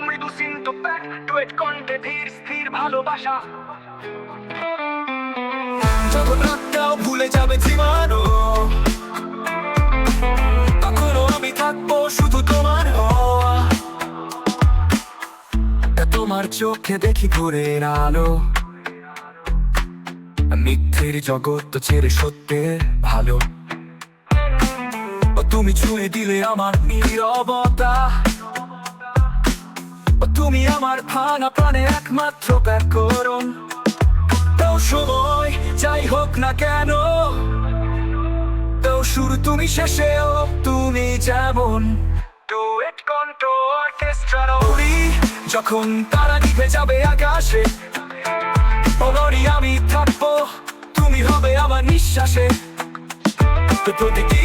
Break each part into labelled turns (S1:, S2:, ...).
S1: মৃদু কণ্ঠে ধীর স্থির ভালোবাসা ভুলে যাবে তখনও আমি থাকব শুধু তোমার তোমার চোখে দেখি ভোরের আলো। মিথ্যের জগৎ ছেড়ে সত্যের ভালো ও তুমি ছুঁয়ে দিলে আমার নীরবতা। ও তুমি আমার ভাঙা প্রাণে একমাত্র ব্যাকরণ। তাও সময় যাই হোক না কেন, তাও শুরু তুমি শেষেও তুমি যেমন। যখন তারা নিভে যাবে আকাশে অনরি আমি থাকব, তুমি হবে আমার নিঃশ্বাসে। প্রতিটি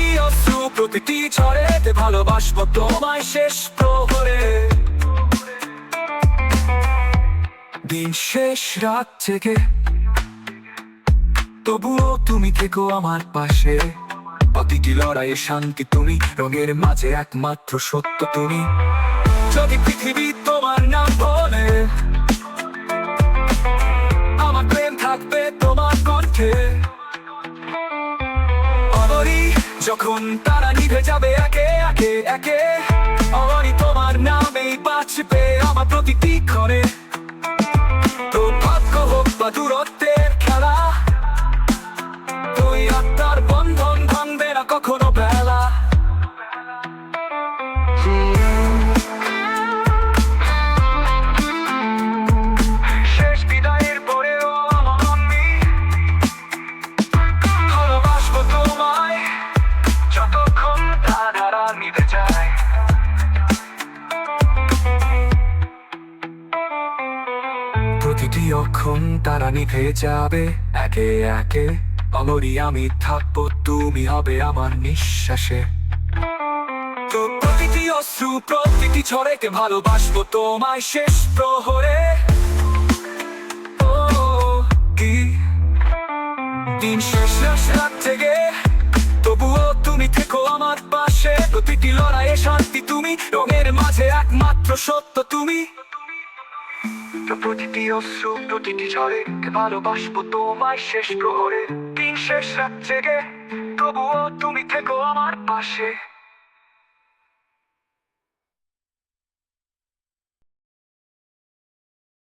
S1: প্রতিটি ঝড়েতে ভালোবাসবো তোমায় শেষ প্রহরে। দিন শেষ, রাত থেকে তবুও তুমি থেকো আমার পাশে। প্রতিটি লড়াইয়ে শান্তি তুমি, রঙের মাঝে একমাত্র সত্য তুমি। যদি পৃথিবী তোমার নাম যখন তারা নিভে যাবে একে একে একে অনি তোমার নামেই বাঁচবে আমার প্রতিটি ক্ষণে। অক্ষণ তারা নিভে যাবে, একে একে অমরি আমি থাকব, তুমি হবে আমার নিঃশ্বাসে। তো প্রতিটি অশ্রু প্রতিটি ভালোবাসবো তোমায় শেষ প্রহরে। কি? দিন শেষ রাত থেকে তবুও তুমি থেকো আমার পাশে, প্রতিটি লড়াইয়ে শান্তি তুমি, রঙের মাঝে একমাত্র সত্য প্রতিটি অশ্রু, প্রতিটি ঝড়ে ভালোবাসবো তোমায় শেষ প্রহরে। দিন শেষ রাত জেগে, তবুও তুমি থেকো আমার পাশে।